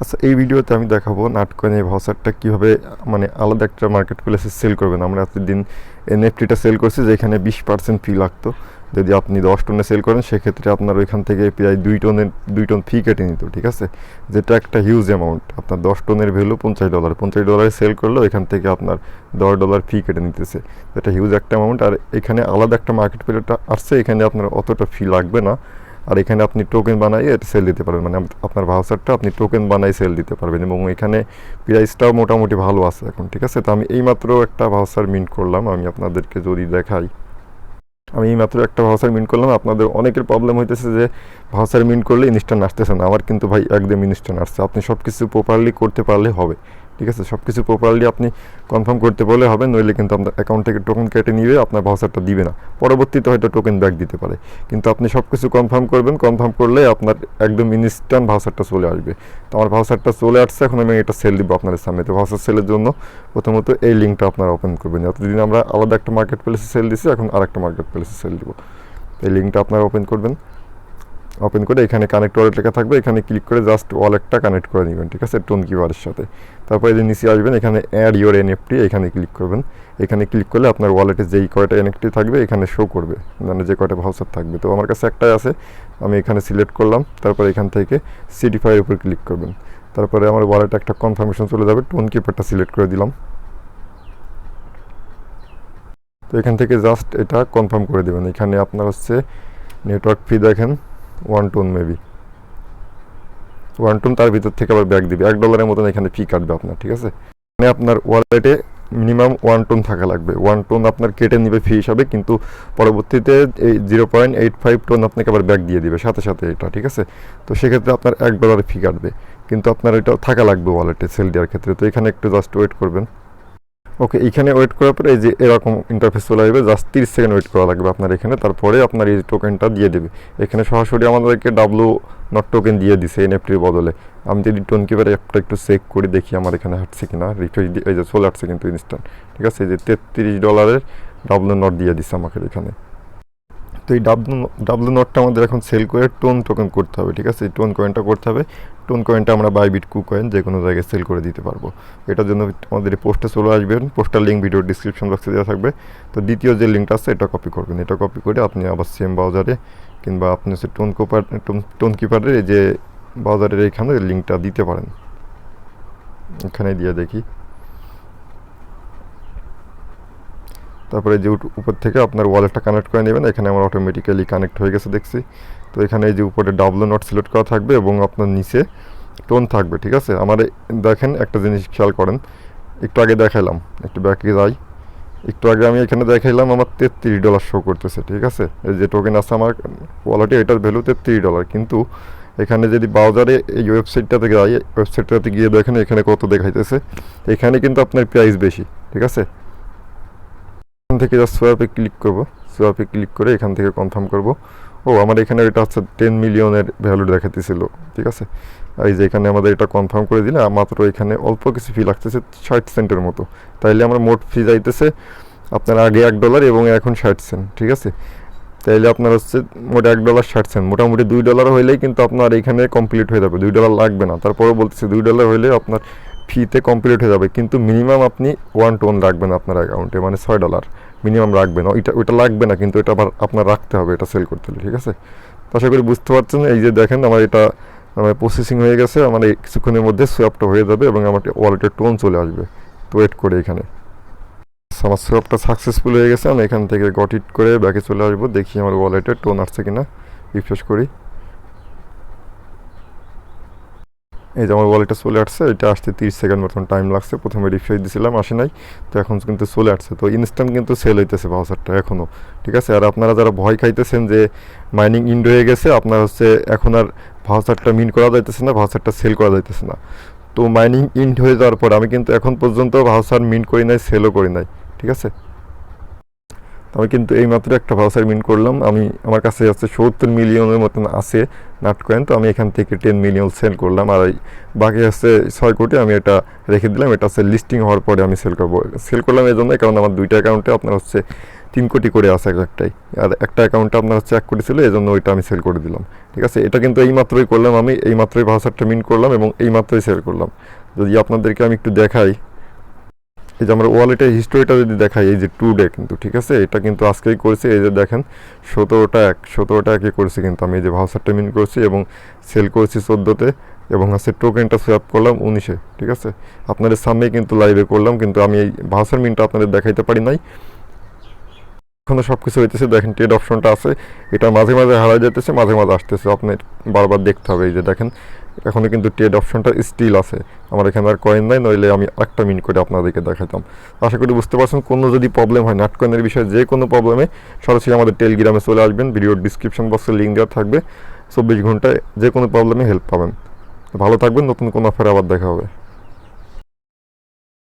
আচ্ছা এই ভিডিওতে আমি দেখাবো নাটকয়েন এই ভাউচারটা কীভাবে মানে আলাদা একটা মার্কেট প্লেসে সেল করবেন। আমরা এতদিন এনএফটিটা সেল করছি যেখানে বিশ পার্সেন্ট ফি লাগতো। যদি আপনি দশ টনে সেল করেন, সেক্ষেত্রে আপনার ওইখান থেকে প্রায় দুই টনের দুই টন ফি কেটে নিত, ঠিক আছে? যেটা একটা হিউজ অ্যামাউন্ট আপনার দশ টনের ভ্যালু পঞ্চাশ ডলার পঞ্চাশ ডলারে সেল করলে এখান থেকে আপনার দশ ডলার ফি কেটে নিতেছে। এটা হিউজ একটা অ্যামাউন্ট আর এখানে আলাদা একটা মার্কেট প্লেসটা আসছে, এখানে আপনার অতটা ফি লাগবে না। আর এখানে আপনি টোকেন বানাই সেল দিতে পারবেন। মানে আপনার ভাউচারটা আপনি টোকেন বানাই সেল দিতে পারবেন এবং এখানে প্রাইসটাও মোটামুটি ভালো আছে এখন, ঠিক আছে? তো আমি এইমাত্র একটা ভাউচার মিন্ট করলাম, আমি আপনাদেরকে যদি দেখাই। আমি এইমাত্র একটা ভাউচার মিন্ট করলাম, আপনাদের অনেকের প্রবলেম হইতেছে যে ভাউচার মিন্ট করলে ইনস্ট্যান্ট আসতেছে না। আমার কিন্তু ভাই একদম ইনস্ট্যান্ট আসছে। আপনি সব কিছু প্রপারলি করতে পারলে হবে। ঠিক আছে? সব কিছু প্রপারলি আপনি কনফার্ম করতে পারলে হবে, নইলে কিন্তু আপনার অ্যাকাউন্ট থেকে টোকেন কেটে নিবে, আপনার ভাউচারটা দিবে না। পরবর্তীতে হয়তো টোকেন ব্যাক দিতে পারে। কিন্তু আপনি সব কিছু কনফার্ম করবেন কনফার্ম করলে আপনার একদম ইনস্ট্যান্ট ভাউচারটা চলে আসবে। তো আমার ভাউচারটা চলে আসছে, এখন আমি এটা সেল দিব আপনাদের সামনে। তো ভাউচার সেলের জন্য প্রথমত এই লিঙ্কটা আপনারা ওপেন করবেন। এতদিন আমরা আলাদা একটা মার্কেট প্লেসে সেল দিছি, এখন আরেকটা মার্কেট প্লেসে সেল দিব। এই লিঙ্কটা আপনারা ওপেন করবেন। ওপেন করে এখানে কানেক্ট ওয়ালেট লেখা থাকবে, এখানে ক্লিক করে জাস্ট ওয়ালেটটা কানেক্ট করে নেবেন, ঠিক আছে? টোন কিবারের সাথে। তারপরে যে নিচে আসবেন, এখানে অ্যাড ইওর এনএফটি এখানে ক্লিক করবেন। এখানে ক্লিক করলে আপনার ওয়ালেটে যেই কয়টা এনএফটি থাকবে, এখানে শো করবে মানে যে কয়টা ভাউচার থাকবে। তো আমার কাছে একটাই আছে, আমি এখানে সিলেক্ট করলাম, তারপরে এখান থেকে সিটিফাইয়ের উপর ক্লিক করবেন। তারপরে আমার ওয়ালেটে একটা কনফার্মেশন চলে যাবে টোন কিপারটা সিলেক্ট করে দিলাম। তো এখান থেকে জাস্ট এটা কনফার্ম করে দেবেন। এখানে আপনার হচ্ছে নেটওয়ার্ক ফি দেখেন। ওয়ান টোন মেবি ওয়ান টুন তার ভিতর থেকে আবার ব্যাগ দিবে। এক ডলারের মতন এখানে ফি কাটবে আপনার, ঠিক আছে? মানে আপনার ওয়ালেটে মিনিমাম ওয়ান টোন থাকা লাগবে। ওয়ান টোন আপনার কেটে নিবে ফি হিসাবে, কিন্তু পরবর্তীতে এই zero point eight five TON আপনাকে আবার ব্যাক দিয়ে দিবে, সাথে সাথে এটা, ঠিক আছে? তো সেক্ষেত্রে আপনার এক ডলারের ফি কাটবে। কিন্তু আপনার এটা থাকা লাগবে ওয়ালেটে সেল দেওয়ার ক্ষেত্রে। তো এখানে একটু জাস্ট ওয়েট করবেন। ওকে, এখানে ওয়েট করার পরে এই যে এরকম ইন্টারফেস চলে আসবে জাস্ট তিরিশ সেকেন্ড ওয়েট করা লাগবে আপনার এখানে, তারপরে আপনার এই টোকেনটা দিয়ে দেবে। এখানে সরাসরি আমাদেরকে ডাব্লু নট টোকেন দিয়ে দিছে এনএফটির বদলে। আমি যদি টোন কিপার অ্যাপটা একটু চেক করি, দেখি আমার এখানে হাঁটছে কিনা। রিফ্রেশ এই যে চলে আসছে কিন্তু ইনস্ট্যান্ট ঠিক আছে? এই যে তেত্রিশ ডলারের ডাব্লু নট দিয়ে দিছে আমাকে এখানে। তো এই ডাব্লু ডাব্লু নটটা আমাদের এখন সেল করে টোন টোকেন করতে হবে, ঠিক আছে? এই টোন কয়েনটা করতে হবে। টোন কয়েনটা আমরা বাইবিট কু কয়েন যে কোনো জায়গায় সেল করে দিতে পারব। এটার জন্য আমাদের পোস্টে চলে আসবেন। পোস্টার লিঙ্ক ভিডিও ডিসক্রিপশন বক্সে দেওয়া থাকবে। তো দ্বিতীয় যে লিঙ্কটা আছে, এটা কপি করবেন। এটা কপি করে আপনি আবার সেম ব্রাউজারে কিংবা আপনি হচ্ছে টোন কোপার টোন কিপারের যে ব্রাউজারের এইখানে লিঙ্কটা দিতে পারেন। এখানে দিয়ে দেখি। তারপরে যে উপর থেকে আপনার ওয়ালেটটা কানেক্ট করে নেবেন, এখানে আমার অটোমেটিক্যালি কানেক্ট হয়ে গেছে দেখছি। তো এখানে এই যে উপরে ডাবলো নট সিলেক্ট করা থাকবে এবং আপনার নিচে টোন থাকবে, ঠিক আছে? আমার দেখেন একটা জিনিস খেয়াল করেন, একটু আগে দেখাইলাম, একটু ব্যাকে যাই। একটু আগে আমি এখানে দেখাইলাম, আমার তেত্রিশ ডলার শো করতেছে, ঠিক আছে? এই যে টোকেন আছে আমার ওয়ালেটে এটার ভ্যালু তেত্রিশ ডলার কিন্তু এখানে যদি ব্রাউজারে এই ওয়েবসাইটটাতে যাই ওয়েবসাইটটাতে গিয়ে দেখেন এখানে কত দেখাইতেছে। এখানে কিন্তু আপনার প্রাইস বেশি, ঠিক আছে? এখান থেকে জাস্ট সোয়াপে ক্লিক করব। সোয়াপে ক্লিক করে এখান থেকে কনফার্ম করব। ও, আমার এখানে এটা হচ্ছে টেন মিলিয়নের ভ্যালু দেখাতেছিল ঠিক আছে? এই যে এখানে আমাদের এটা কনফার্ম করে দিলে মাত্র এখানে অল্প কিছু ফি লাগতেছে ষাট সেন্টের মতো। তাইলে আমার মোট ফি যাইতেছে আপনার আগে এক ডলার এবং এখন ষাট সেন্ট ঠিক আছে? তাইলে আপনার হচ্ছে মোট এক ডলার ষাট সেন্ট মোটামুটি দুই ডলার হইলেই কিন্তু আপনার এখানে কমপ্লিট হয়ে যাবে। দুই ডলার লাগবে না। তারপরেও বলতেছে দুই ডলার হইলে আপনার ফিতে কমপ্লিট হয়ে যাবে। কিন্তু মিনিমাম আপনি ওয়ান টোন রাখবেন আপনার অ্যাকাউন্টে মানে ছয় ডলার মিনিমাম রাখবেন। ওইটা ওইটা লাগবে না, কিন্তু এটা আবার আপনার রাখতে হবে, এটা সেল করতে হলে, ঠিক আছে? তো আশা করি বুঝতে পারছেন, এই যে দেখেন আমার এটা, আমার প্রসেসিং হয়ে গেছে, আমার এই কিছুক্ষণের মধ্যে সোয়াপটা হয়ে যাবে এবং আমার ওয়ালেটের টোন চলে আসবে। তো ওয়েট করে এখানে। আমার সোয়াপটা সাকসেসফুল হয়ে গেছে, আমি এখান থেকে গট ইট করে ব্যাকে চলে আসব, দেখি আমার ওয়ালেটে টোন আসছে কিনা রিফ্রেশ করি। এই যে আমার ওয়ালেটে চলে আসছে, এটা আসতে তিরিশ সেকেন্ড মতন টাইম লাগছে। প্রথমে রিফ্রেশ দিয়েছিলাম আসে নাই। তো এখন কিন্তু চলে আসছে। তো ইনস্ট্যান্ট কিন্তু সেল হইতেছে ভাউচারটা এখনও ঠিক আছে? আর আপনারা যারা ভয় খাইতেছেন যে মাইনিং ইন্ড হয়ে গেছে, আপনার হচ্ছে এখন আর ভাউচারটা মিন করা যাইতেছে না ভাউচারটা সেল করা যাইতেছে না। তো মাইনিং ইন্ড হয়ে যাওয়ার পর আমি কিন্তু এখন পর্যন্ত ভাউচার মিন করি নাই সেলও করি নাই, ঠিক আছে? আমি কিন্তু এইমাত্র একটা ভাউচার মিন করলাম। আমি, আমার কাছে হচ্ছে সত্তর মিলিয়নের মতন আছে নাট কয়েন তো আমি এখান থেকে টেন মিলিয়ন সেল করলাম। আর এই বাকি হচ্ছে ছয় কোটি, আমি এটা রেখে দিলাম। এটা হচ্ছে লিস্টিং হওয়ার পরে আমি সেল করব। সেল করলাম এই জন্য কারণ আমার দুইটা অ্যাকাউন্টে আপনার হচ্ছে তিন কোটি করে আছে এক একটাই। আর একটা অ্যাকাউন্টে আপনার হচ্ছে এক কোটি ছিল, এই জন্য ওইটা আমি সেল করে দিলাম। ঠিক আছে? এটা কিন্তু এই মাত্রই করলাম আমি এই মাত্রই ভাউচারটা মিন করলাম এবং এই মাত্রই সেল করলাম। যদি আপনাদেরকে আমি একটু দেখাই এই যে আমরা ওয়ালেটের হিস্টোরিটা যদি দেখাই, এই যে টু ডে কিন্তু, ঠিক আছে? এটা কিন্তু আজকেই করেছি, এই যে দেখেন, সতেরোটা এক, সতেরোটা একে করেছি কিন্তু আমি, এই যে ভাউচারটা মিন করছি এবং সেল করেছি চোদ্দোতে এবং হচ্ছে টোকেনটা সোয়াপ করলাম উনিশে, ঠিক আছে? আপনাদের সামনেই কিন্তু লাইভে করলাম, কিন্তু আমি এই ভাউচার মিনটা আপনাদের দেখাইতে পারি নাই। এখনও সব কিছু হইতেছে, দেখেন ট্রেড অপশনটা আছে। এটা মাঝে মাঝে হারা যেতেছে, মাঝে মাঝে আসতেছে। আপনার বারবার দেখতে হবে, এই যে দেখেন এখনও কিন্তু ট্রেড অপশনটা স্টিল আছে। আমার এখানে আর কয়েন নাই, নইলে আমি একটা মিনিট করে আপনাদেরকে দেখাতাম। আশা করি বুঝতে পারছেন, কোনো যদি প্রবলেম হয় নাট কয়েনের বিষয়ে যে কোনো প্রবলেমে সরাসরি আমাদের টেলিগ্রামে চলে আসবেন। ভিডিওর ডিসক্রিপশন বক্সে লিঙ্ক দেওয়া থাকবে। চব্বিশ ঘন্টায় যে কোনো প্রবলেমে হেল্প পাবেন। ভালো থাকবেন, নতুন কোনো অফারে আবার দেখা হবে।